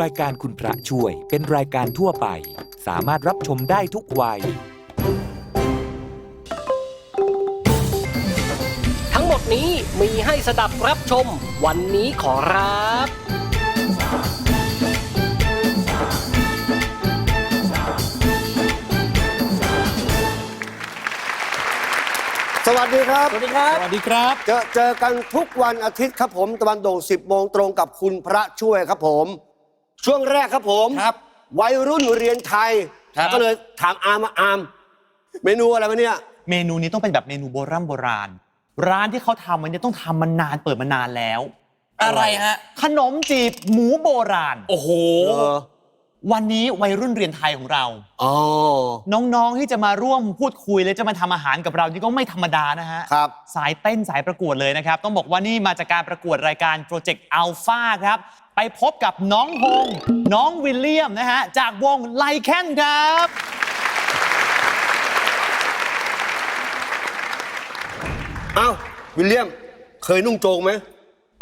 รายการคุณพระช่วยเป็นรายการทั่วไป สามารถรับชมได้ทุกวัย ทั้งหมดนี้มีให้สดับรับชม วันนี้ขอรับ สวัสดีครับ สวัสดีครับ สวัสดีครับ เจอเจอกันทุกวันอาทิตย์ครับผม ตะวันโด่ง 10 โมงตรงกับคุณพระช่วยครับผม ช่วงแรกครับผมครับ วัยรุ่นเรียนไทย ครับ ก็เลยถามอาร์มว่าอาร์มเมนูอะไรวะเนี่ย เมนูนี้ต้องเป็นแบบเมนูโบราณโบราณ ร้านที่เขาทำมันเนี่ยต้องทำมานานเปิดมานานแล้ว อะไรฮะ ขนมจีบหมูโบราณ โอ้โห เออ วันนี้วัยรุ่นเรียนไทยของเรา อ๋อ น้องๆที่จะมาร่วมพูดคุยและจะมาทำอาหารกับเรานี่ก็ไม่ธรรมดานะฮะ ครับ สายเต้นสายประกวดเลยนะครับ ต้องบอกว่านี่มาจากการประกวดรายการโปรเจกต์อัลฟาครับ ไปพบกับน้องฮงน้องวิลเลียมนะฮะ จากวงไลแคนครับ เอ้า วิลเลียม เคยนุ่งโจงไหม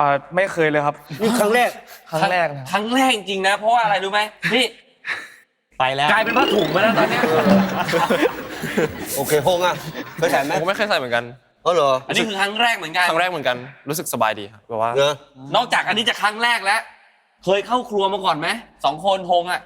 อ่าไม่เคยเลยครับ นี่ครั้งแรก ครั้งแรกนะครับครั้งแรกจริงๆนะ เพราะว่าอะไรรู้ไหมนี่ไปแล้วกลายเป็นผ้าถุงไปแล้วตอนเนี้ยโอเคโฮงอะเคยใส่ไหมผมก็ไม่เคยใส่เหมือนกัน เออเหรออันนี้คือครั้งแรกเหมือนกัน ครั้งแรกเหมือนกัน รู้สึกสบายดีครับแบบว่า เนอะนอกจากอันนี้จะครั้งแรกแล้ว เคยเข้าครัวมาก่อนไหมสองคนโฮงอะ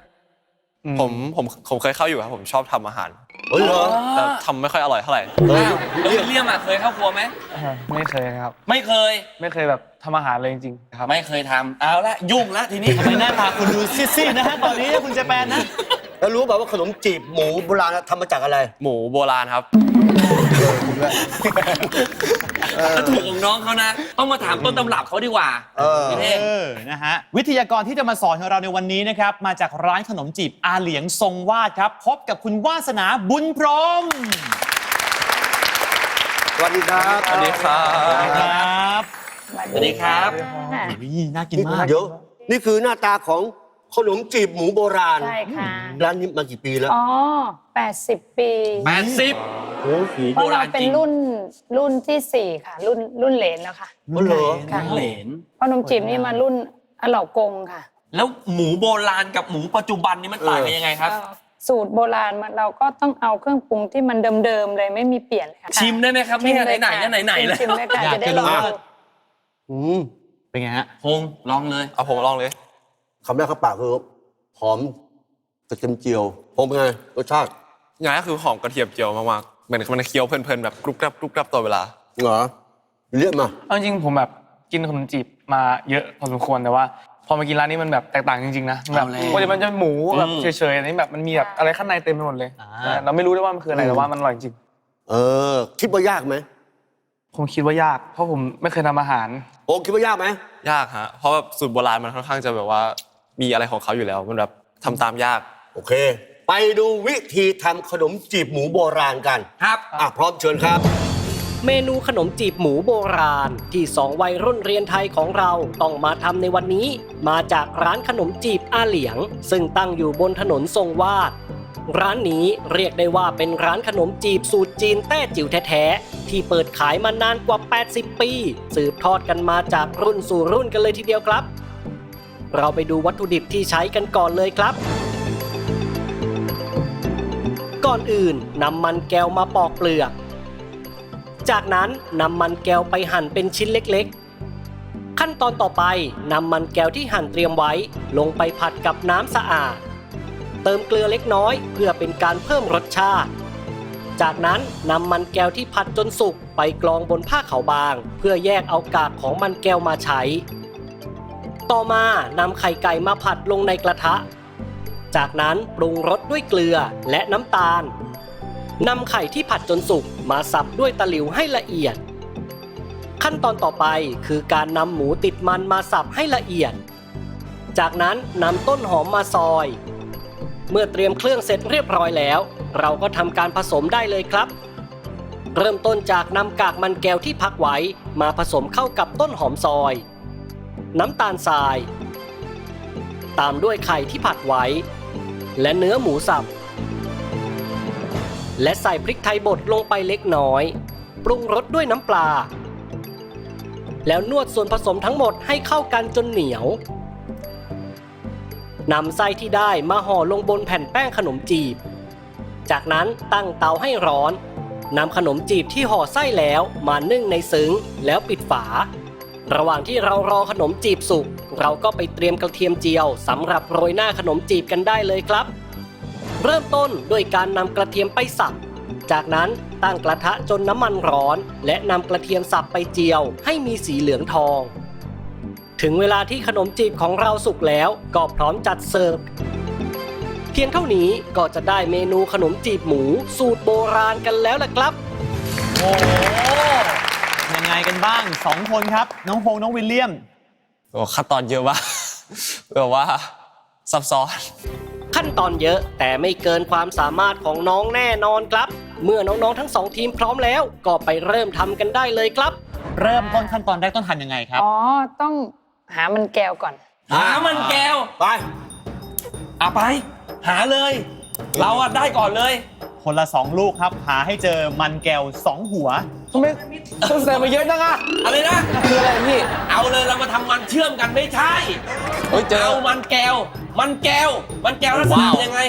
ผมผมผมเคยเข้าอยู่ครับ ผมชอบทำอาหารเฮ้ยเหรอแต่ทำไม่ค่อยอร่อยเท่าไหร่ เอออ้าวแล้ววิลเลียมอะเคยเข้าครัวไหมอ่าไม่เคยครับ ไม่เคย ไม่เคยแบบ ทำอาหารเลยจริงๆครับ ไม่เคยทำเอาละยุ่งละทีนี้ ทำไมหน้าตาคุณดูซีดๆนะฮะตอนนี้คุณเจแปนนะ แล้วรู้เปล่าว่าขนมจีบหมูโบราณทำมาจากอะไร หมูโบราณครับ ก็ถูกของน้องเขานะ ต้องมาถามต้นตำรับเขาดีกว่าเออ พี่เท่ง เออ นะฮะ วิทยากรที่จะมาสอนของเราในวันนี้นะครับ มาจากร้านขนมจีบอาเหลียงทรงวาดครับ พบกับคุณวาสนาบุญพรหมสวัสดีครับ สวัสดีครับ ครับ สวัสดีครับนี่น่ากินมากเดี๋ยวนี่คือหน้าตาของขนมจีบหมูโบราณ ใช่ค่ะ ร้านนี้มากี่ปีแล้วอ๋อ 80 ปีแปดสิบ โอ้โห เพราะเราเป็นรุ่นรุ่นที่4ค่ะ รุ่นรุ่นเหลนแล้วค่ะ อ๋อเหรอ ค่ะ เหลน เพราะนมจีบนี่มารุ่นอเหล่ากงค่ะแล้วหมูโบราณกับหมูปัจจุบันนี่มันต่างกันยังไงครับก็สูตรโบราณมันเราก็ต้องเอาเครื่องปรุงที่มันเดิมๆเลยไม่มีเปลี่ยนเลยค่ะชิมได้ไหมครับชิมเนี่ยเลยไหนค่ะๆไหนๆแล้ว ชิมเลยค่ะอยากจะได้จะลรู้องว่าดู อืมเป็นไงฮะพงลองเลย เอาผมลองเลยคำแรกเข้าปากคือหอมกระเทียมเจียวผมเป็นไงรสชาติอย่างแรกคือหอมกระเทียมเจียวมากๆเหมือนมันเคี้ยวเพลินๆแบบกรุบกรับกรุบกรับตลอดเวลาเหรอเรียกมาเอาจริงๆผมแบบกินขนมจีบมาเยอะพอสมควรแต่ว่า พอมากินร้านนี้มันแบบแตกต่างจริงๆนะแบบเอาแล้วปกติมันจะหมูแบบอืมเฉยๆอันนี้แบบมันมีแบบอะไรข้างในเต็มไปหมดเลยอ่าอ่าเราไม่รู้ด้วยว่ามันคืออะไรแต่ว่ามันอร่อยจริง เออ คิดว่ายากไหม ผมคิดว่ายาก เพราะผมไม่เคยทำอาหาร โอ้คิดว่ายากไหมยากฮะ เพราะแบบสูตรโบราณมันค่อนข้างจะแบบว่ามีอะไรของเขาอยู่แล้ว มันแบบทำตามยาก โอเค ไปดูวิธีทำขนมจีบหมูโบราณกันครับอะพร้อมเชิญครับ เมนูขนมจีบหมูโบราณ ที่สองวัยรุ่นเรียนไทยของเราต้องมาทำในวันนี้ มาจากร้านขนมจีบอาเหลียง ซึ่งตั้งอยู่บนถนนทรงวาด ร้านนี้เรียกได้ว่าเป็นร้านขนมจีบสูตรจีนแต้จิ๋วแท้ๆ ที่เปิดขายมานานกว่า 80 ปี สืบทอดกันมาจากรุ่นสู่รุ่นกันเลยทีเดียวครับ เราไปดูวัตถุดิบที่ใช้กันก่อนเลยครับ ก่อนอื่นนำมันแก้วมาปอกเปลือก จากนั้นนำมันแก้วไปหั่นเป็นชิ้นเล็กๆ ขั้นตอนต่อไปนำมันแก้วที่หั่นเตรียมไว้ ลงไปผัดกับน้ำสะอาด เติมเกลือเล็กน้อยเพื่อเป็นการเพิ่มรสชาติ จากนั้นนำมันแก้วที่ผัดจนสุกไปกรองบนผ้าขาวบาง เพื่อแยกเอากากของมันแก้วมาใช้ ต่อมานำไข่ไก่มาผัดลงในกระทะ จากนั้นปรุงรสด้วยเกลือและน้ำตาลนำไข่ที่ผัดจนสุกมาสับด้วยตะหลิวให้ละเอียด ขั้นตอนต่อไปคือการนำหมูติดมันมาสับให้ละเอียด จากนั้นนำต้นหอมมาซอย เมื่อเตรียมเครื่องเสร็จเรียบร้อยแล้ว เราก็ทำการผสมได้เลยครับ เริ่มต้นจากนำกากมันแก้วที่พักไว้ มาผสมเข้ากับต้นหอมซอย น้ำตาลทราย ตามด้วยไข่ที่ผัดไว้ และเนื้อหมูสับ และใส่พริกไทยบดลงไปเล็กน้อย ปรุงรสด้วยน้ำปลา แล้วนวดส่วนผสมทั้งหมดให้เข้ากันจนเหนียว นำไส้ที่ได้มาห่อลงบนแผ่นแป้งขนมจีบ จากนั้นตั้งเตาให้ร้อนนำขนมจีบที่ห่อไส้แล้วมานึ่งในซึ้งแล้วปิดฝา ระหว่างที่เรารอขนมจีบสุก เราก็ไปเตรียมกระเทียมเจียวสำหรับโรยหน้าขนมจีบกันได้เลยครับ เริ่มต้นด้วยการนำกระเทียมไปสับ จากนั้นตั้งกระทะจนน้ำมันร้อน และนำกระเทียมสับไปเจียวให้มีสีเหลืองทอง ถึงเวลาที่ขนมจีบของเราสุกแล้วก็พร้อมจัดเสิร์ฟ เพียงเท่านี้ก็จะได้เมนูขนมจีบหมู สูตรโบราณกันแล้วล่ะครับ โอ้โหยังไงกันบ้างสองคนครับ น้องพงษ์น้องวิลเลียม โอ้ขั้นตอนเยอะมากแบบว่าซับซ้อน ขั้นตอนเยอะแต่ไม่เกินความสามารถของน้องแน่นอนครับ เมื่อน้องๆทั้งสองทีมพร้อมแล้ว ก็ไปเริ่มทำกันได้เลยครับ เริ่มต้นขั้นตอนแรกต้องทำยังไงครับ อ๋อ ต้อง หามันแก้วก่อน หามันแก้วไปอะไป หาเลย เราอะได้ก่อนเลย คนละสองลูกครับ หาให้เจอมันแก้วสองหัวทำไมต้องใส่มาเยอะจังอะอะไรนะคืออะไรพี่ เอาเลยเรามาทำมันเชื่อมกันไม่ใช่เฮ้ยเจอเอามันแก้ว มันแก้ว มันแก้วลักษณะว้าวยังไง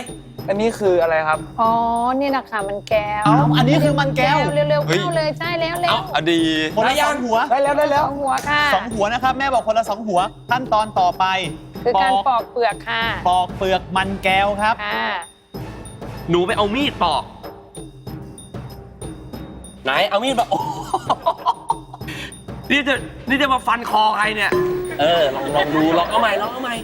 อันนี้คืออะไรครับ อ๋อนี่นะคะมันแก้ว เอ้าอันนี้คือมันแก้วเร็วๆเฮ้ย เข้าเลยใช่แล้วเร็วอดี คนละได้ยัสองงหัวได้แล้วได้แล้วสองหัวค่ะ สองหัวนะครับ แม่บอกคนละสองหัว ขั้นตอนต่อไปคือการปอกเปลือกค่ะปอกเปลือกมันแก้วครับ ค่ะหนูไปเอามีดปอก ไหนเอามีดมาโอ้นี่จะนี่จะมาฟันคอใครเนี่ย เออลองลองดูลองเอาใหม่ลองเอาใหม่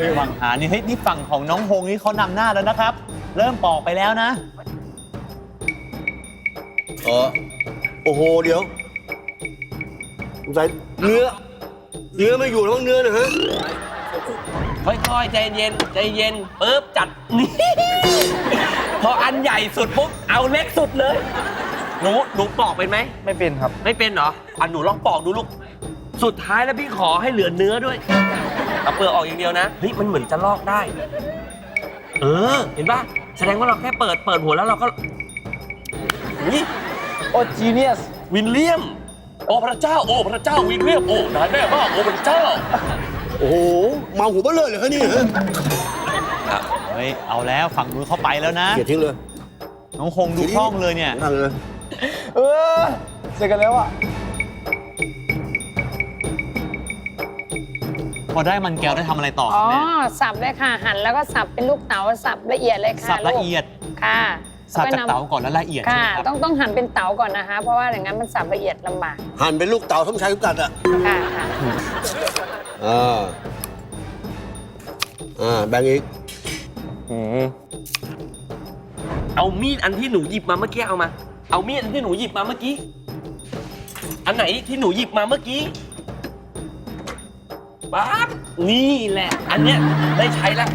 เฮ้ยวังหานี่เฮ้ยนี่ฝั่งของน้องพงษ์นี่เขานำหน้าแล้วนะครับ เริ่มปอกไปแล้วนะ เออโอ้โห เดี๋ยวสงสัยเนื้อ เนื้อไม่อยู่แล้วมั้งเนื้อนะฮะค่อยๆ ใจเย็นใจเย็นปุ๊บจัดนี่พออันใหญ่สุดปุ๊บเอาเล็กสุดเลย หนูหนูปอกเป็นไหม ไม่เป็นครับ ไม่เป็นเหรออะหนูลองปอกดูลูก สุดท้ายแล้วพี่ขอให้เหลือเนื้อด้วยเอาเปลือกออกอย่างเดียวนะเฮ้ยมันเหมือนจะลอกได้ เออ เห็นปะแสดงว่าเราแค่เปิดเปิดหัวแล้วเราก็อุ๊ยโอ้จีเนียสวินเลียม โอ้พระเจ้า โอ้พระเจ้าวินเลียม โอ้นายแม่มากโอ้พระเจ้า โอ้โหมาหัวเบ้อเลยเหรอฮะนี่ฮะเฮ้ยเอาแล้วฝั่งนู้นเขาไปแล้วนะเกลียดทิ้งเลยน้องคงดูคล่องเลยเนี่ยนั่นเลยเออเสร็จกันแล้วอะ พอได้มันแก้วได้ทำอะไรต่อคอ๋รับอแม่สับเลยค่ะหั่นแล้วก็สับเป็นลูกเต๋าสับละเอียดเลยค่ะสับละลูกเอียดค่ะสับจากแล้วเต๋าก่อนแล้วละเอียดใช่ค่ะ ไหมครับ ต้องต้องหั่นเป็นเต๋าก่อนนะคะ เพราะว่าอย่างนั้นมันสับละเอียดลำบากหั่นเป็นลูกเต่าทั้งชายทุกกัดอะค่ะค่ะอ่าอ่าแบ่งอีกอืมเอามีดอันที่หนูหยิบมาเมื่อกี้เอามา เอามีดอันที่หนูหยิบมาเมื่อกี้ อันไหนที่หนูหยิบมาเมื่อกี้ ปั๊บนี่แหละ อันเนี้ยได้ใช้แล้ว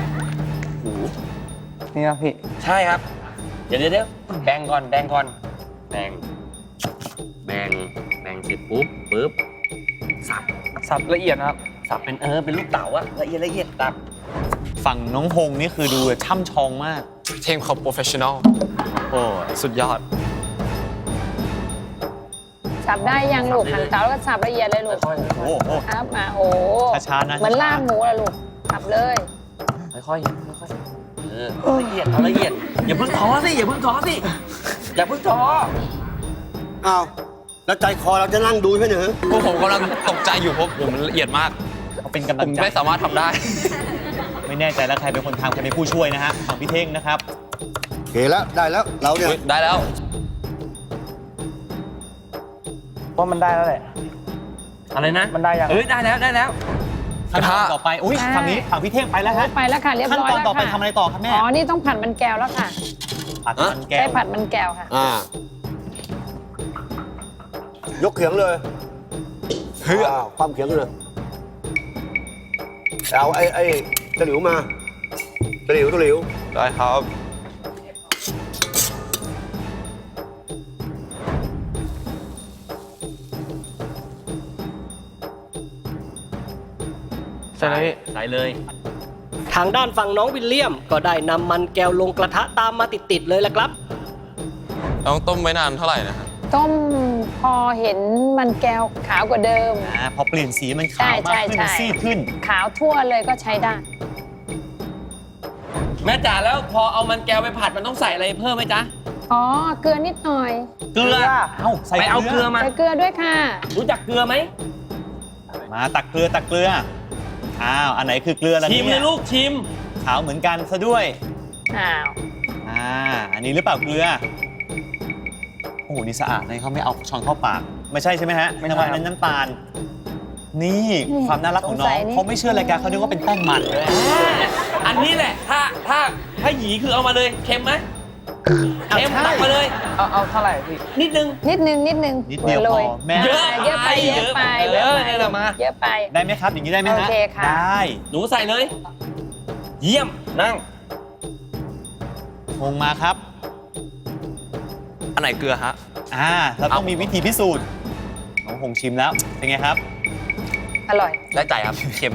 โอ้โหนี่นะพี่ ใช่ครับ เดี๋ยวเดี๋ยวเดี๋ยวแบ่งก่อนแบ่งก่อนแบ่งแบ่งแบ่งเสร็จปุ๊บปุ๊บสับสับละเอียดนะครับ สับเป็นเออเป็นลูกเต๋าอะละเอียดละเอียดตับฝั่งน้องพงนี่คือดูช่ำชองมาก เทมเขาโปรเฟชชั่นอลโอ้สุดยอด สับได้ยังลูกหั่นเต๋าแล้วก็สับละเอียดเลยลูกค่อยๆโหโอ้ครับมาโอ้ช้าๆนะเหมือนช้าๆลาบหมูอะลูกสับเลยค่อยๆค่อยๆเออเอาละเอียดเอาละเอียด อย่าเพิ่งท้อสิ อย่าเพิ่งท้อสิ อย่าเพิ่งท้ออ้าวแล้วใจคอเราจะนั่งดูใช่ไหมฮะพวกผมกำลังตกใจอยู่เพราะผมมันละเอียดมากเขาเป็นกำผลังมใจ ไม่สามารถทำได้ ไม่แน่ใจแล้วใครเป็นคนทำใครเป็นผู้ช่วยนะฮะฝั่งพี่เท่งนะครับ โอเคแล้วได้แล้วเราเนี่ยอุ๊ยได้แล้ว ว่ามันได้แล้วแหละ อะไรนะมันได้ยัง เอ้ยได้แล้วได้แล้วขั้นตอนต่อไปอุ้ยอ่าฝั่งนี้ฝั่งพี่เท่งไปแล้วฮะไปแล้วค่ะเรียบขั้นร้อยตอนแล้วต่อไปค่ะ ทำอะไรต่อครับแม่อ๋อ นี่ต้องผัดมันแก้วแล้วค่ะผัดมันแก้ใช้วผัดมันแก้วค่ะ อ่ายกเขียงเลยเฮ้ยอ้าวความเขียงเลยเอาไอ้ไอ้ตะหลิวมาตะหลิวตะหลิวได้ครับ ใส่เลยพี่ใส่เลย ทางด้านฝั่งน้องวิลเลียม ก็ได้นำมันแก้วลงกระทะตามมาติดๆเลยละครับ ต้องต้มไว้นานเท่าไหร่นะฮะต้มพอเห็นมันแก้วขาวกว่าเดิม อ่าพอเปลี่ยนสีมันใช่ขาวมากขึ้นใช่มันใช่ ซีดขึ้น ขาวทั่วเลยก็ใช้ได้ แม่จ๋าแล้วพอเอามันแก้วไปผัดมันต้องใส่อะไรเพิ่มไหมจ๊ะอ๋อ เกลือนิดหน่อยเกลือ เอ้าใส่ไปเอาเกลือมา ใส่เกลือด้วยค่ะ รู้จักเกลือไหมมาตักเกลือตักเกลือ อ้าว อันไหนคือเกลือล่ะชิเนี่ยมเลยลูกชิม ขาวเหมือนกันซะด้วย อ้าวอ่า อันนี้หรือเปล่าเกลือ โอ้โหนี่สะอาดเลยเขาไม่เอาช้อนเข้าปาก ไม่ใช่ใช่ไหมฮะไม่ใช่ว่านั้นน้ำตาล นี่ความน่ารักของน้องเขาไม่เชื่อรายการเขาคิดว่าเป็นแป้งมันเลย อันนี้แหละ ถ้าถ้าถ้าหยีคือเอามาเลยเค็มไหม เค็มใช่ตักมาเลย เอาเอาเท่าไหร่พี่นิดนึง นิดนึงนิดนึงนิดเดียวโรพอแม่เยอะเยอะไปเยอะไปเออเนี่ยแหละมาเยอะไปได้ไหมครับอย่างนี้ได้ไหมฮะโอเคค่ะได้หนูใส่เลย เยี่ยมนั่งคงมาครับ อันไหนเกลือฮะอ่าเราต้องมีวิธีพิสูจน์น้องคงชิมแล้วเป็นไงครับ อร่อยได้ใจครับเค็ม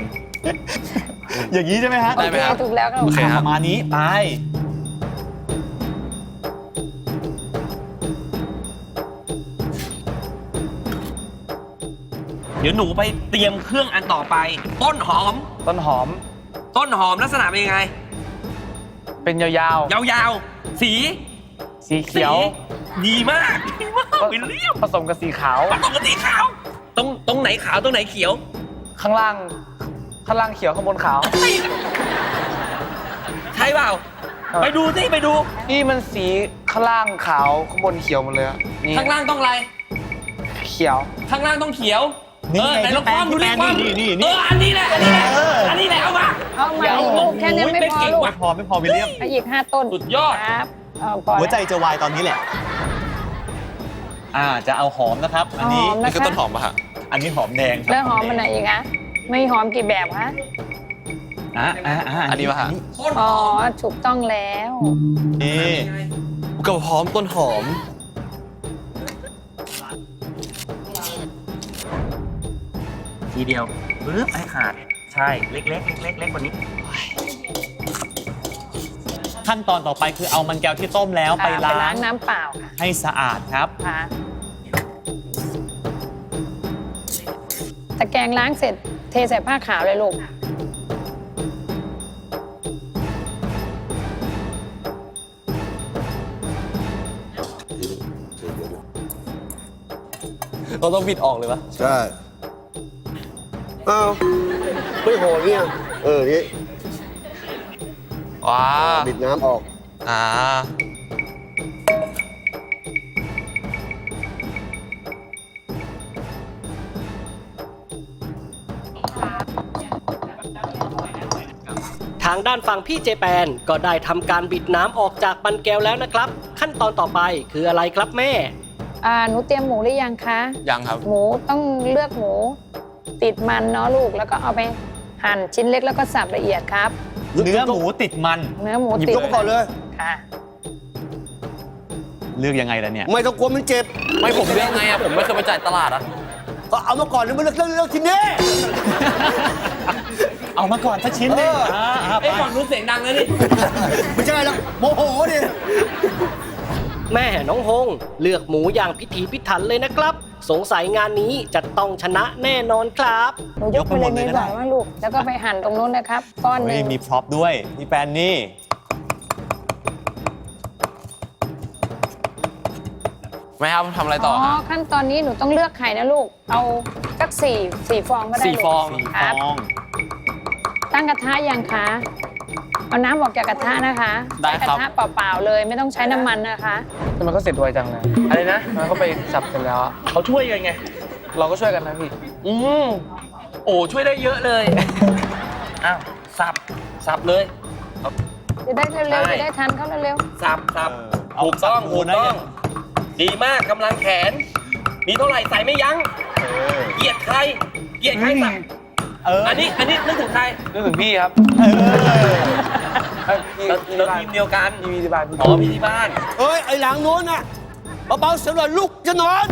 อย่างนี้ใช่ไหมฮะได้ไหมครับถูกแล้วครับโอเคครับประมาณนี้ไป เดี๋ยวหนูไปเตรียมเครื่องอันต่อไป ต้นหอม ต้นหอม ต้นหอมลักษณะเป็นยังไง เป็นยาวยาวๆ สีๆสีเขียว สีดีมากดีมากวิลเลียมผสมกับสีขาว ปกติขาว ตรงตรงไหนขาวตรงไหนเขียว ข้างล่าง ข้างล่างเขียวข้างบนขาว ใช่เปล่าครับไปดูสิไปดู นี่มันสีข้างล่างขาวข้างบนเขียวหมดเลยอะนี่ข้างล่างต้องอะไร เขียว ข้างล่างต้องเขียว นี่เออไงไหนลองพี่คแป้งว่ำดูดิพี่คแป้ว่งนี่นี่นี่ เอออันนี้แหละอันนี้แหละอันนี้แหละเอามาเอามาอีกลูกแค่นี้ไม่พอลูกไม่เก่งว่ะพอไม่พอวิลเลียมเอาอีกห้าต้นสุดยอด ครับเอาพอหัวใจแล้วจะวายตอนนี้แหละ อ่าจะเอาหอมนะครับ อันนี้ หอมนี่คือต้นหอมปะฮะอันนี้หอมแดงครัแล้วหอมมันไหนอีกอะไม่หอมกี่แบบคะอ่าอ่าอ่าอันนี้ปะฮะอ๋อถูกต้องแล้วนี่กับหอมต้นหอม ทีเดียวปึ๊บให้ขาด ใช่เล็กๆเล็กๆเล็กกว่านี้ ขั้นตอนต่อไปคือเอามันแก้วที่ต้มแล้วไปอ่าล้าล้างงน้ำเปล่าค่ะให้สะอาดครับ ค่ะตะแกรงล้างเสร็จเทใส่ผ้าขาวเลยลูก เราต้องบิดออกเลยปะใช่ อ้าวไม่โหเนี่ยเออนี่ว้าบิดน้ำออกอ่าทางด้านฝั่งพี่เจแปนก็ได้ทำการบิดน้ำออกจากมันแก้วแล้วนะครับ ขั้นตอนต่อไปคืออะไรครับแม่ อ่าหนูเตรียมหมูหรือยังคะ ยังครับ หมูต้องเลือกหมู ติดมันเนาะลูกแล้วก็เอาไปหั่นชิ้นเล็กแล้วก็สับละเอียดครับ เนื้อหมูติดมัน เนื้อหมูหยิบติดยกมาก่อนเลย ค่ะเลือกยังไงล่ะเนี่ย ไม่ต้องกลัวมันเจ็บ ไม่ผมเลือกไงอะผมไม่เคยไปจ่ายตลาดอะก็เอามาก่อนแล้วมาเลือกเลือกเลือกทีนี้เอามาก่อนสักชิ้นหนึงเอออ่าอ่าไปไอ้ยฝั่งนู้นเสียงดังเลยนี่ ไม่ใช่แล้วโมโหดิ แม่น้องฮง เลือกหมูอย่างพิถีพิถันเลยนะครับ สงสัยงานนี้จะต้องชนะแน่นอนครับ หนูยกไปเลยไม่ไหวว่าลูก แล้วก็ไปหั่นตรงนู้นนะครับ ก้อนหเฮ้นึ่ยงมีพร็อพด้วยพี่แปนนี่ไม่ครับทำอะไรต่อ๋ออฮะ ขั้นตอนนี้หนูต้องเลือกไข่นะลูก เอาสักสี่สี่ฟองก็ได้สี่ลูกฟอง สี่คฟรับองตั้งกระทะยังคะ เอาน้ำออกจากกระทะนะคะได้ใช้กครัระบทะเปล่าๆเลยไม่ต้องใช้น้ำมันนะคะ แต่มันก็เสร็จไวจังเลยอะไรนะมันก็ไปสับเสร็จแล้วอะเขาช่วยกันไง เราก็ช่วยกันนะพี่ อืมโอ้ช่วยได้เยอะเลย อ้าวสับสับเลย จะได้เร็วๆใช่จะได้ทันเขาเร็วสับสับเออเอาถูกต้องสับถูกนะต้อง ดีมากกำลังแขน มีเท่าไหร่ใส่ไม่ยั้งเกลียดใครเกลียดใครสับเอออันนี้อันนี้นึกถึงใครนึกถึงพี่ครับ เออ เอ้ยพี่เราพี่เราที่บ้านทีมเดียวกันพี่ที่บ้านพี่อ๋อพี่ที่บ้าน เฮ้ย ไอ้หลังโน้นน่ะเบาๆเสียงหน่อยลูกจะนอน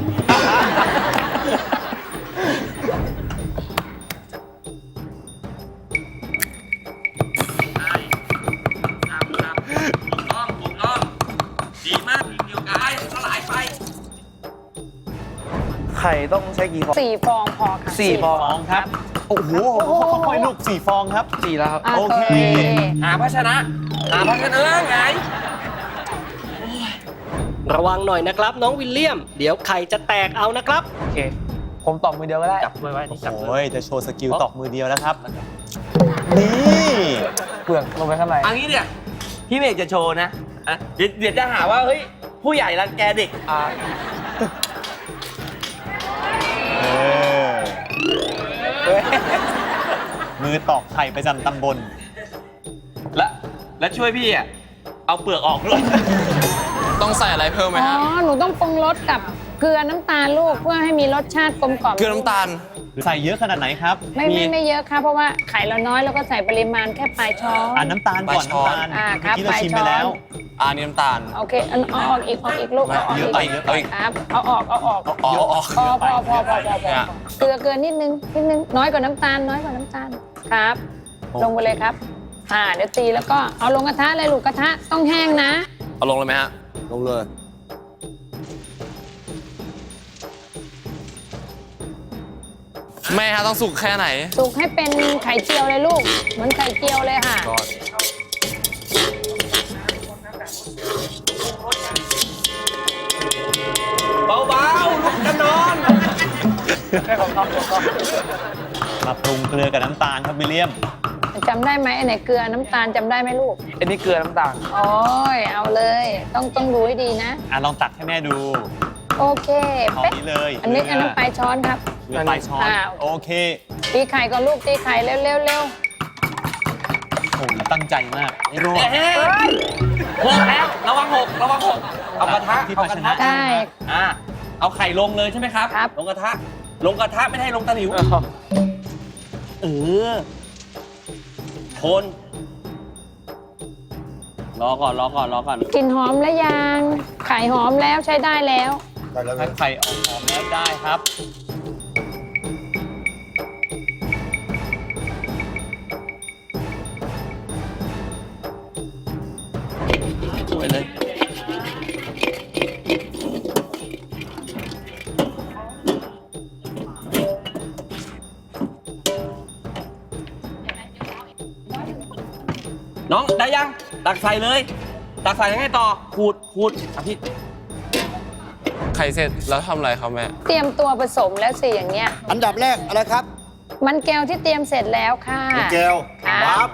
ครับครับถูกต้องถูกต้องดีมากทีมเดียวกันสลายไปไข่ต้องใช้กี่ฟองๆสี่ฟองพอค่ะสี่ฟองฟองครับ โอ้โหค่อยๆลูกสี่ฟองครับ สี่แล้วครับอะโอเค หาภาชนะ หาพักกันเออไง ระวังหน่อยนะครับ น้องวิลเลียม เดี๋ยวไข่จะแตกเอานะครับ โอเค ผมตอบมือเดียวก็ได้ จับไว้ไว้โอ้นี่จับโหไว้จะโชว์สกิลตอกมือเดียวแล้วครับ นี่เปลือกลงไปข้างใน อันนี้เนี่ยพี่เมฆจะโชว์นะอะเดี๋ยวเดี๋ยวจะหาว่า เฮ้ย ผู้ใหญ่รังแกเด็ก อ่า มือตอกไข่ประจำตำบล และและช่วยพี่อะเอาเปลือกออกด้วยต้องใส่อะไรเพิ่มไหมอ๋อ ฮะหนูต้องปรุงรสกับเกลือน้ำตาลลูกเพื่อให้มีรสชาติกลมกล่อมเกลือน้ำตาล ใส่เยอะขนาดไหนครับไม่ไม่ไม่เยอะค่ะ เพราะว่าไข่เราน้อยเราก็ใส่ปริมาณแค่ปลายช้อน อ่าน้ำตาลก่อนปลายช้อน น้ำตาลอ่าคเมื่รัอบกี้เราชิมไปแล้วปลายช้อ่านี่น้ำตาล โอเคเอาเอาออกอีกเอาอีกลูกเอาออกเยอีอะกไปเยอะไป ครับเอาออกเอาออกอ๋ออ๋อพอพอพอพอพอพอเนี่ยเกลือเกลือนิดนึงนิดนึงน้อยกว่าน้ำตาลน้อยกว่าน้ำตาล ครับ ลงไปเลยครับ อ่า เดี๋ยวตีแล้วก็เอาลงกระทะเลยลูกกระทะต้องแห้งนะ เอาลงเลยไหมฮะ ลงเลย แม่ฮะต้องสุกแค่ไหน สุกให้เป็นไข่เจียวเลยลูก เหมือนไข่เจียวเลยค่ะ ก่อนเบาๆลุกกันนอนมาปรุงเกลือกับน้ำตาลครับวิลเลียม จำได้ไหมอันไหนเกลือน้ำตาลจำได้ไหมลูก อันนี้เกลือน้ำตาลโอ้ยเอาเลย ต้องต้องดูให้ดีนะ อะลองตักให้แม่ดูโอเคเอาเป๊ะนี้เลยอันนี้อันนั้นปลายช้อนครับ เกลือปลายช้อนอ่า โอเคตีไข่ก่อนลูกตีไข่เร็วเร็วเร็วโอ้โหตั้งใจมากไอ้โรดเอ๊ะหกแล้วระวังหกระวังหกเอากระทะที่เอาภากชระนะ ทะได้ อ่าเอาไข่ลงเลยใช่ไหมครับ ครับ ลงกระทะ ลงกระทะไม่ได้ลงตะหลิว เออ คน รอก่อน รอก่อน รอก่อนกลิ่นหอมแล้วยัง ไข่หอมแล้วใช้ได้แล้ว ได้แล้วถ้าไข่ออกหอมแล้วได้ครับ ได้ยัง ตักใส่เลย ตักใส่ยังไงต่อ ขูด ขูดอะพี่ ไข่เสร็จแล้วทำอะไรครับแม่ เตรียมตัวผสมแล้วสิอย่างเงี้ย อันดับแรกอะไรครับมันแก้วที่เตรียมเสร็จแล้วค่ะ เจลครับปั๊บ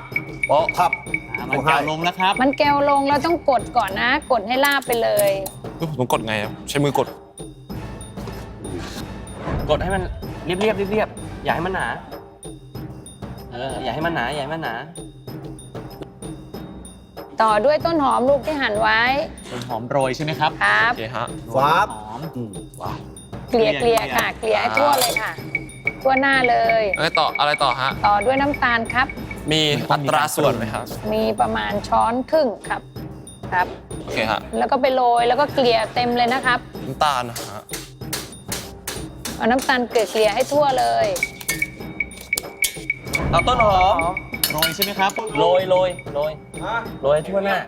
โป๊ะพับอ่ามันแก้วลงแล้วครับ มันแก้วลงเราต้องกดก่อนนะ กดให้ลาบไปเลย ผมต้องกดไงครับใช้มือกด กดให้มันเรียบเรียบเรียบเรียบอย่าให้มันหนา เออ อย่าให้มันหนา อย่าให้มันหนา ต่อด้วยต้นหอมลูกที่หั่นไว้เป็นหอมโรยใช่ไหมครับครับ โอเคฮะฟับหอมอืมว้าว เกลี่ยเกลี่ยค่ะ เกลี่ยให้ทั่วเลยค่ะ ทั่วหน้าเลยอะไรต่ออะไรต่อฮะ ต่อด้วยน้ำตาลครับ มีอัตราส่วนไหมครับมีประมาณช้อนครึ่งครับครับ โอเคฮะแล้วก็ไปโรยแล้วก็เกลี่ยเต็มเลยนะครับ น้ำตาลนะฮะเอาน้ำตาลเกลี่ยๆให้ทั่วเลย เอาต้นหอม โรยใช่ไหมครับโรยโรยโรยโรยให้ทั่วหน้า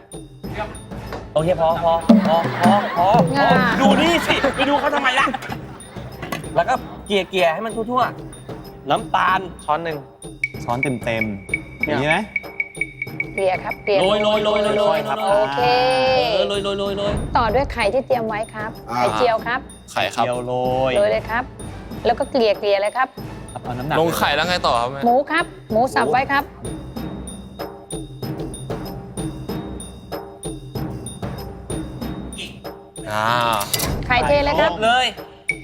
โอเคพอพอพอพอพอพออ่าดูนี่สิไปดูเขาทำไมล่ะแล้วก็เกลี่ยเกลี่ยให้มันทั่วๆน้ำตาลช้อนหนึ่งช้อนเต็มๆอย่างนี้ไหมเกลี่ยครับเกลี่ยโรยโรยโรยโรยโรยครับโอเคเออโรยโรยโรยโรยต่อด้วยไข่ที่เตรียมไว้ครับอ่าไข่เจียวครับไข่ครับเจียวโรยโรยเลยครับ แล้วก็เกลี่ยเกลี่ยเลยครับ ครับเอาน้ำหนักลงไข่แล้วไงต่อครับแม่หมูครับ หมูสับไว้ครับ อ่าไข่เทเลยครับ เลย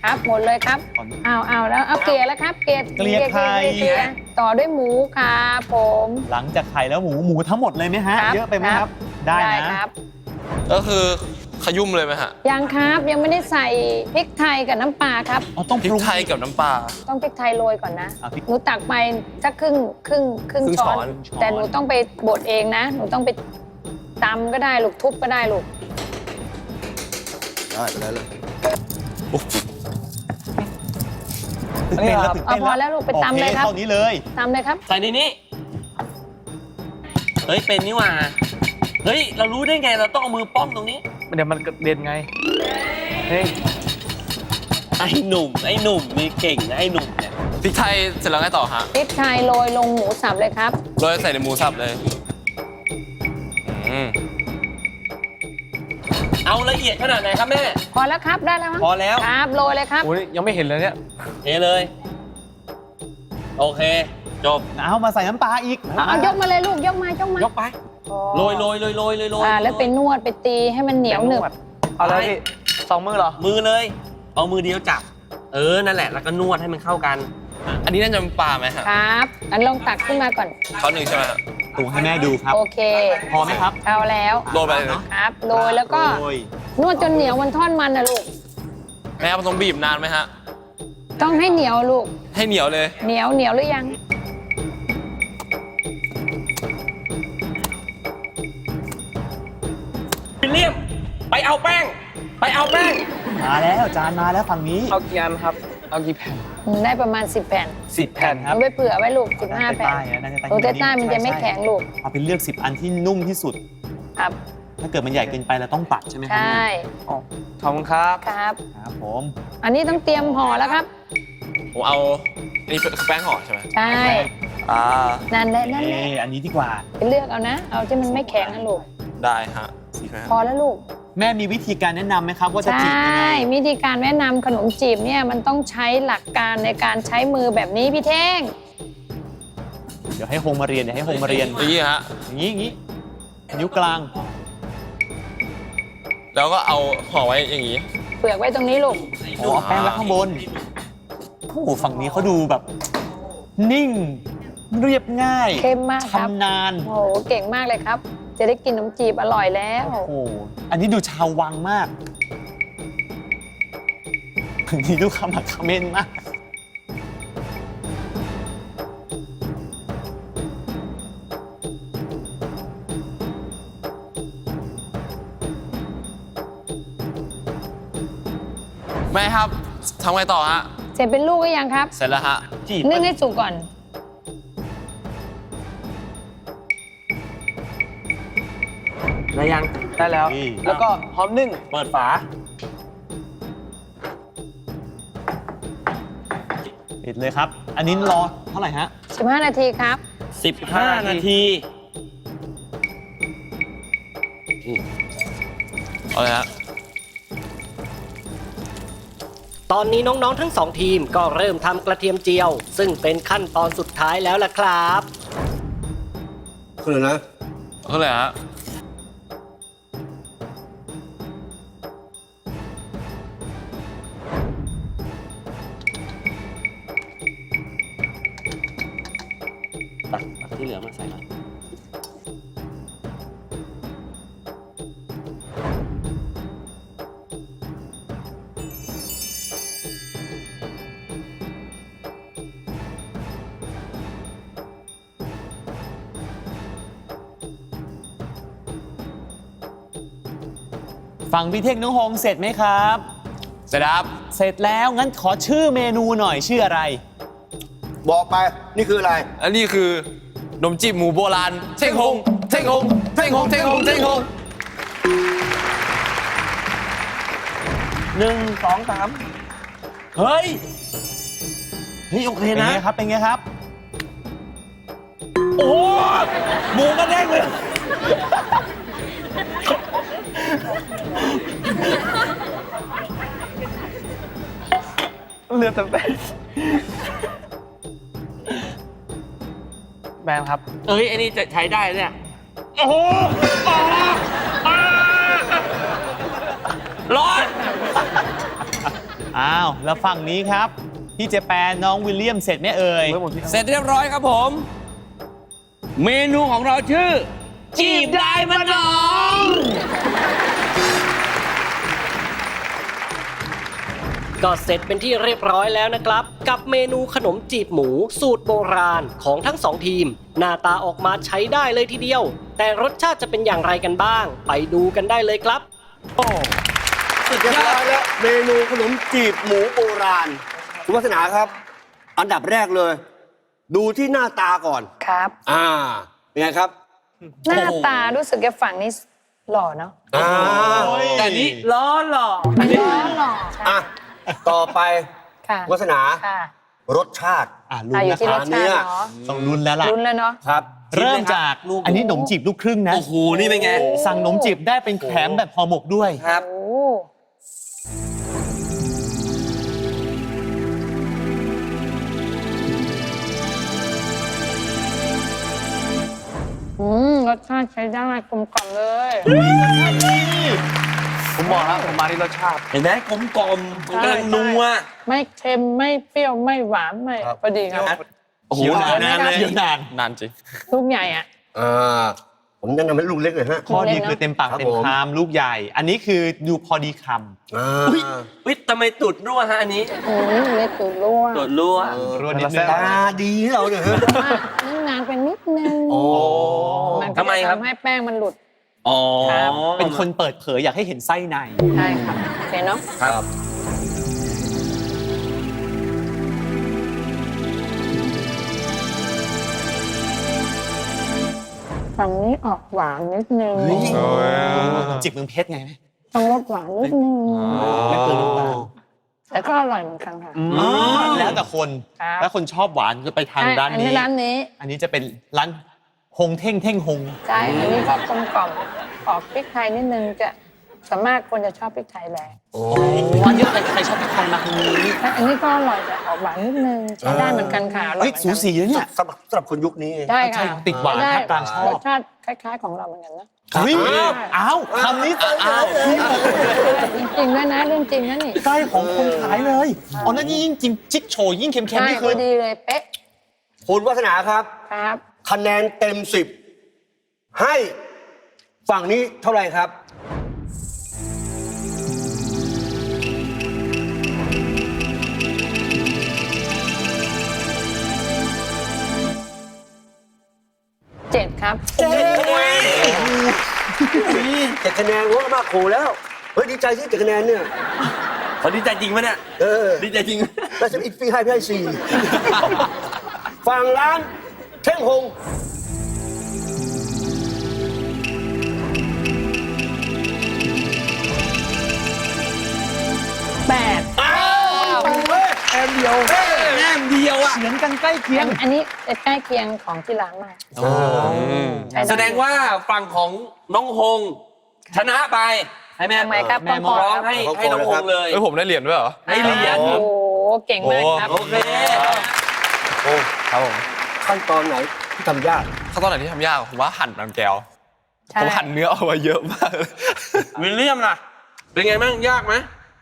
ครับ หมดเลยครับเอาเอาแล้วเอาเกลี่ยแล้วครับเกลี่ยเกลี่ยไข่ เกลี่ยต่อด้วยหมูครับผม หลังจากไข่แล้วหมูหมูทั้งหมดเลยไหมฮะ ครับเยอะไปไหมครับได้นะ ครับ ก็คือ ขยุ่มเลยไหมฮะยังครับยังไม่ได้ใส่พริกไทยกับน้ำปลาครับ อ๋อต้องพริปกรุง ไทยกับน้ำปลา ต้องพริกไทยโรยก่อนนะอะพริกหนูตักไปสักครึ่งครึ่งครึ่งครึ่งช้อนช้อนแต่หนูต้องไปบดเองนะ หนูต้องไปตำก็ได้ลูกทุบก็ได้ลูกได้ไปเลยเลยตื่นเต้นแล้วตื่นเอาเต้นพอแล้วลูกไปตำเลยครับโอเท่านี้เลยตำเลยครับ ใส่ในนี้ เฮ้ย เป็นนี่หว่า เฮ้ย เรารู้ได้ไง เราต้องเอามือป้องตรงนี้ เดี๋ยวมันกระเด็นไง เฮ้ย ไอ้หนุ่ม ไอ้หนุ่มนี่เก่งนะไอ้หนุ่มเนี่ยพริกไทยเสร็จแล้วไงต่อฮะพริกไทยโรยลงหมูสับเลยครับ โรยใส่ในหมูสับเลยอืมเอาละเอียดขนาดไหนครับแม่ พอแล้วครับได้แล้วมั้งพอแล้ว ครับโรยเลยครับ โอ้ยยังไม่เห็นเลยเนี่ยเทเลย โอเค จบ เอามาใส่น้ำปลาอีก เอาเอายกมาเลยลูกยกมายกมายกไป โรยโรยโรยโรยโรยโรยอ่าแล้วไปนวดไปตีให้มันเหนียวหนึบเอาแล้วพี่สองมือเหรอ มือเลย เอามือเดียวจับ เออ นั่นแหละ แล้วก็นวดให้มันเข้ากัน อันนี้น่าจะเป็นปลาไหมฮะครับอันลองตักขึ้นมาก่อน ช้อนหนึ่งใช่ไหมฮะตูให้แม่ดูครับ โอเค พอไหมครับเอาแล้วโรยไปเลยเนาะครับโรยแล้วก็ โรยนวดจนเหนียวมันทอดมันนะลูก แม่ครับต้องบีบนานไหมฮะ ต้องให้เหนียวลูก ให้เหนียวเลย เหนียวเหนียวหรือยัง ไปเอาแป้ง ไปเอาแป้ง มาแล้วจานมาแล้วฝั่งนี้ เอากี่อันครับ เอากี่แผ่นได้ประมาณ 10 แผ่นสิบแผ่นครับเอาไปเผื่อไว้ลูก15แผ่นใต้ๆนะน่าจะใต้ตัวใต้ๆมันจะไม่ใช่แข็งลูกเอาไปเลือก 10 อันที่นุ่มที่สุด ครับ ถ้าเกิดมันใหญ่เกินไปเราต้องปัดใช่ไหมคใชรั่อ๋อขอบคุณครับ ครับ ครับผม อันนี้ต้องเตรียมห่อแล้วครับ ผมเอาอันนี้คือแป้งห่อใช่ไหมใช่ อ่า นั่นแหละนั่นแหเอละอันนี้ดีกว่า ไปเลือกเอานะ เอาที่มันไม่แข็งนะลูก ได้ฮะ สีไหมฮะพอแล้วลูก แม่มีวิธีการแนะนำไหมครับว่าจะใชจีบยังไง่ วิธีการแนะนำขนมจีบเนี่ยมันต้องใช้หลักการในการใช้มือแบบนี้พี่เท่ง เดี๋ยวให้โฮงมาเรียนเดี๋ยวให้โฮงมาเรียน อย่างนี้ฮะ อย่างนี้อย่างนี้นิ้วกลาง แล้วก็เอาห่อไว้อย่างนี้ เปลือกไว้ตรงนี้ลูก โอ้เอาแป้งไว้ข้างบนโอ้โหฝั่งนี้เขาดูแบบ นิ่ง เรียบง่ายเข้มมากครับทำนานโอ้โหเก่งมากเลยครับจะได้กินขนมจีบอร่อยแล้ว โอ้โห อันนี้ดูชาววังมากอันนี้ดูขมักเขม้นมาก แม่ครับทำไงต่อฮะ เสร็จเป็นลูกก็ยังครับ เสร็จแล้วฮะ จีบนึ่งให้สุกก่อน ได้ยัง ได้แล้ว นี่ แล้วก็พร้อมนึ่ง เปิดฝา ปิดเลยครับ อันนี้รอเท่าไหร่ฮะ 15 นาทีครับ 15 นาที เอาเลยฮะ ตอนนี้น้องๆทั้งสองทีมก็เริ่มทำกระเทียมเจียว ซึ่งเป็นขั้นตอนสุดท้ายแล้วล่ะครับคือนะเอาเลยฮะ ฝั่งพี่เท่งน้องโฮงเสร็จไหมครับ เสร็จแล้วครับ เสร็จแล้วงั้นขอชื่อเมนูหน่อยชื่ออะไร บอกไป นี่คืออะไร อันนี้คือขนมจีบหมูโบราณเท่งฮงเท่งฮงเท่งฮงเท่งฮงเท่งฮงหนึ่งสองสามเฮ้ยเฮ้ยโอเคเป็นนะ ไงครับเป็นไงครับ โอ้โหหมูกระเด้งเลย เรือแต่แป้งแบนครับ เอ้ยไอ้นี่จะใช้ได้เนี่ย โอ้โหอ่าอ่าร้อน อ้าว แล้วฝั่งนี้ครับพี่เจแปนน้องวิลเลียมเสร็จไหมเอ่ยเสร็จเรียบร้อยครับผม เมนูของเราชื่อ จีบได้มะน้อง ก็เสร็จเป็นที่เรียบร้อยแล้วนะครับ กับเมนูขนมจีบหมู สูตรโบราณของทั้งสองทีม หน้าตาออกมาใช้ได้เลยทีเดียว แต่รสชาติจะเป็นอย่างไรกันบ้าง ไปดูกันได้เลยครับสุดยอดแล้วเมนูขนมจีบหมูโบราณ คุณวัฒนาครับ อันดับแรกเลย ดูที่หน้าตาก่อน ครับ อ่า เป็นไงครับ หน้าตารู้สึกแกฝั่งนี้ หล่อเนาะอ่าแต่นี้ร้อนหรอร้อนหล่ออะต่อไปค่ะวัฒนาค่ะรสชาติอะลุ้นอะอยู่นะที่ครรับสชาติเนาะต้องลุ้นแล้วล่ะ ลุ้นแล้วเนาะ ครับ เริ่มจากลูกอันนี้ขนมจีบลูกครึ่งนะโอ้โหนี่เป็นไง สั่งขนมจีบได้เป็นแถมแบบห่อหมกด้วย ครับ โอ้ อืมรสชาติใช้ได้กลมกล่อมเลย ผมบอกแล้วผมมาที่รสชาติ เห็นไหมกลมกลมๆมันกำลังนัวไม่เค็มไม่เปรี้ยวไม่หวานไม่ครับพอดีครับ โอ้โหเคี้ยวนานนานเลยเคี้ยวนานนานจริง ลูกใหญ่อะ อ่า ผมแนะนำให้ลูกเล็กเลยฮะ ข้อดีคือเต็มปากครับเต็มผม คำลูกใหญ่ อันนี้คือดูพอดีคอ่าอุ๊ยอุ๊ยทำไมตุดรั่วฮะอันนี้โอ้ยเล็กตัวรั่วตุดรั่วำรวนนิดนึงตาดีเราเนี่ยฮะ ว่านึ่งนานไปนิดนึงโอ้ มันก็ทำไมจะครับ ทำให้แป้งมันหลุด อ๋อ ครับ เป็นคนเปิดเผยอยากให้เห็นไส้ใน ใช่ครับโอเคเนาะครับ ฝั่งนี้ออกหวานนิดนึงจิบเมืองเพชรไงไหมต้องรสหวานนิดนึงไม่เปิดน้ำตาลแต่ก็อร่อยเหมือนกันค่ะอ๋อแล้วแต่คนครับถ้าคนชอบหวานก็ไปทางใช่ด้านอันนี้นี้ร้านนี้ อันนี้จะเป็นร้านฮงเท่งเท่งฮงใช่อันนี้ก็กลมกล่อมออกพริกไทยนิดนึงจะ สามารถคนจะชอบพริกไทยแรงโอ้วันนี้ใครใครชอบพริกไทยมาทางนี้แต่อันนี้ก็อร่อยแต่ออกหวานนิดนึงใช้ได้เหมือนกันค่ะอร่อยเฮ้ยเหมือนสูกันสีเลยเนี่ยสำหรับสำหรับคนยุคนี้ใช่ค่ะใช่ติดหวานได้ภาคกลางชอบรสชาติคล้าย ๆ ของเราเหมือนกันนะเฮ้ยอ้าวคำนี้อ้าวจริงๆด้วยนะเรื่องจริงนะนี่ใกล้ของคนขายเลยอ๋อนั่นยิ่งจิ้มจิ๊กโชว์ยิ่งเค็มๆใช่นี่พคืออดีเลยเป๊ะคุณวัฒนาครับครับ คะแนนเต็มสิบให้ฝั่งนี้เท่าไหร่ครับ เจ็ดครับ เจ็ดคะแนนว่ามากโขแล้ว เฮ้ยดีใจที่เจ็ดคะแนนเนี่ยพอดีใจจริงไหมเนี่ยเออ ดีใจจริง แล้วจะอีกฟรีให้พี่ให้สี่ ฝั่งร้านเท่งหงแปดแอมเดียวแง่มเดียวอะ เหมือนกันใกล้เคียอัง นอันนี้จะใกล้เคียงของที่ร้านมากใช้ไแสดงว่าฝั่งของน้องฮงชนะไปให้แม่ทำไมครับแม่ปอร้องครับให้ให้น้องฮงเลย เอ้ยผมได้เหรียญด้วยเหรอ ให้เหรียญ โอ้โหเก่งมากครับ โอเค โอ้ครับผมขั้นตอนไหนที่ทำยาก ขั้นตอนไหนที่ทำยากผมว่าหั่นมันแก้วใช่ ผมหั่นเนื้อออกมาเยอะมากเลยวิลเลียมล่ะ เป็นไงบ้างยากไหม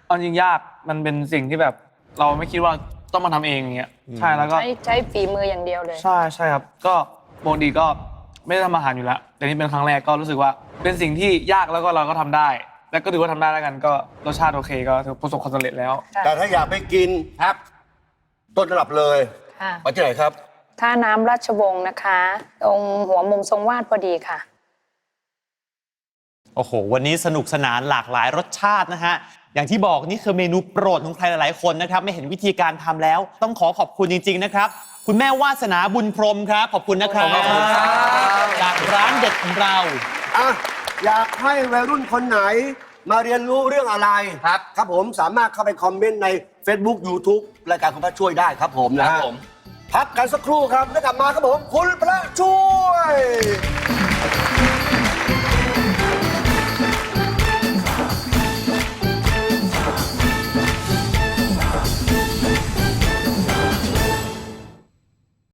เอาจริงยากมันเป็นสิ่งที่แบบ เราไม่คิดว่า ต้องมาทำเองอย่างเงี้ยใช่แล้วก็ ใช้ใช้ฝีมืออย่างเดียวเลย ใช่ใช่ครับ ก็ปกติก็ไม่ได้ทำอาหารอยู่แล้วแต่นี่เป็นครั้งแรกก็รู้สึกว่าเป็นสิ่งที่ยากแล้วก็เราก็ทำได้ แล้วก็ถือว่าทำได้แล้วกันก็รสชาติโอเคก็ถือประสบความสำเร็จแล้ว แต่ถ้าอยากไปกินครับ ต้นตำรับเลยค่ะไปที่ไหนครับ ท่าน้ำราชวงศ์นะคะ ตรงหัวมุมทรงวาดพอดีค่ะ โอ้โห วันนี้สนุกสนานหลากหลายรสชาตินะฮะ อย่างที่บอกนี่คือเมนูโปรดของใครหลายๆคนนะครับ ไม่เห็นวิธีการทำแล้ว ต้องขอขอบคุณจริง ๆ นะครับ คุณแม่วาสนาบุญพรหมครับ ขอบคุณนะครับขอบคุณครับจากร้านเด็ดของเราอะอยากให้วัยรุ่นคนไหนมาเรียนรู้เรื่องอะไรครับ ครับผมสามารถเข้าไปคอมเมนต์ใน Facebook YouTube รายการคุณพระช่วยได้ครับผมครันะบฮะผมพักกันสักครู่ครับแล้วกลับมาครับผมคุณพระช่วย